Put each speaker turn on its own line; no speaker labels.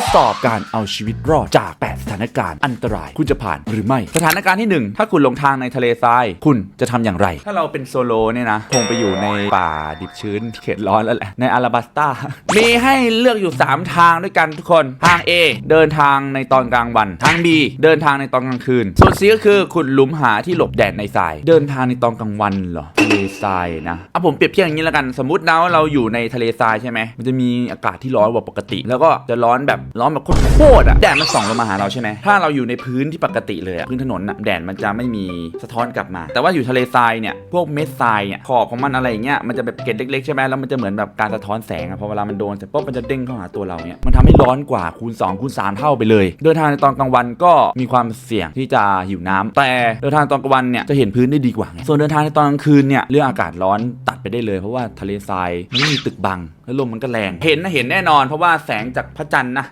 ดสอบการเอาชีวิตรอดจาก 8 สถานการณ์อันตราย คุณจะผ่านหรือไม่ สถานการณ์ที่ 1 ถ้าคุณหลงทางในทะเลทราย คุณจะทำอย่างไร ถ้าเราเป็นโซโลเนี่ยนะคงไปอยู่ในป่าดิบชื้นเขตร้อนแล้วแหละในอาราบัสตามีให้เลือกอยู่ 3 ทางด้วยกันทุกคนทาง A เดินทางในตอนกลางวัน ทาง B เดินทางในตอนกลางคืน ส่วน C ก็คือขุดหลุมหาที่หลบแดดในทราย เดินทางในตอนกลางวันเหรอทะเลทรายนะอะผมเปรียบเทียบอย่างนี้แล้วกันสมมตินะว่าเราอยู่ในทะเลทรายใช่ไหมมันจะมีอากาศที่ร้อนกว่าปกติ แล้วก็จะร้อนแบบร้อนแบบโคตรอะแดดมันส่องลงมาหาเราใช่ไหมถ้าเราอยู่ในพื้นที่ปกติเลยอะพื้นถนนอะแดดมันจะไม่มีสะท้อนกลับมา แต่ว่าอยู่ทะเลทรายเนี่ยพวกเม็ดทรายเนี่ยขอบของมันอะไรเงี้ยมันจะแบบเกล็ดเล็กๆใช่ไหมแล้วมันจะเหมือนแบบการสะท้อนแสงอะพอเวลามันโดนเสร็จปุ๊บมันจะเด้งเข้าหาตัวเราเนี่ยมันทำให้ร้อนกว่าคูณ2คูณ3เท่าไปเลย เดินทางในตอนกลางวันก็มีความเสี่ยงที่จะหิวน้ำแต่เดินทางตอนกลางวันเนี่ยจะเห็นพื้นได้ดีกว่าส่วนเดินทางในตอนกลางคืนเนี่ยเรื่องอากาศร้อนตัดไปได้เลยเพราะว่าทะเลทรายมันไม่มีตึกบังแล้วลมมันก็แรงเห็นนะเห็นแน่นอน เพราะว่าแสงจากพระจันทร์นะ